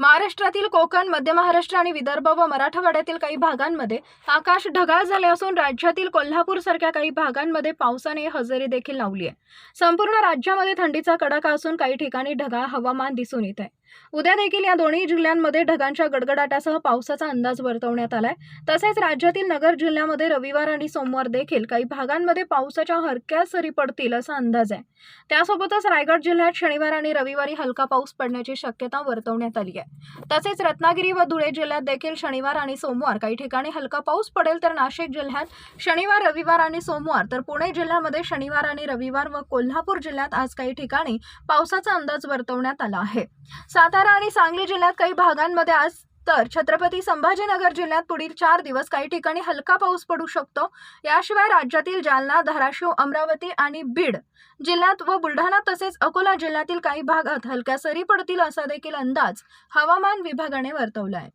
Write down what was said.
महाराष्ट्रातील कोकण मध्य महाराष्ट्र आणि विदर्भ व मराठवाड्यातील काही भागांमध्ये आकाश ढगाळ झाले असून राज्यातील कोल्हापूर सारख्या काही भागांमध्ये पावसाने हजेरी देखील लावली आहे. संपूर्ण राज्यामध्ये थंडीचा कडाका असून काही ठिकाणी ढगाळ हवामान दिसून येत आहे. उद्या देखील या दोन्ही जिल्ह्यांमध्ये ढगांच्या गडगडाटासह पावसाचा अंदाज वर्तवण्यात आलाय. तसेच राज्यातील नगर जिल्ह्यामध्ये रविवार आणि सोमवार देखील काही भागांमध्ये पावसाच्या हलक्या सरी पडतील असा अंदाज आहे. त्यासोबतच रायगड जिल्ह्यात शनिवार आणि रविवारी हलका पाऊस पडण्याची शक्यता वर्तवण्यात आली आहे. तसेच रत्नागिरी व धुळे जिल्ह्यात देखील शनिवार आणि सोमवार काही ठिकाणी हलका पाऊस पडेल तर नाशिक जिल्ह्यात शनिवार रविवार आणि सोमवार तर पुणे जिल्ह्यामध्ये शनिवार आणि रविवार व कोल्हापूर जिल्ह्यात आज काही ठिकाणी पावसाचा अंदाज वर्तवण्यात आला आहे. सातारा आणि सांगली जिल्ह्यात काही भागांमध्ये आज तर छत्रपती संभाजीनगर जिल्ह्यात पुढील चार दिवस काही ठिकाणी हलका पाऊस पडू शकतो. याशिवाय राज्यातील जालना धाराशिव अमरावती आणि बीड जिल्ह्यात व बुलढाणा तसेच अकोला जिल्ह्यातील काही भागात हलक्या सरी पडतील असा देखील अंदाज हवामान विभागाने वर्तवला आहे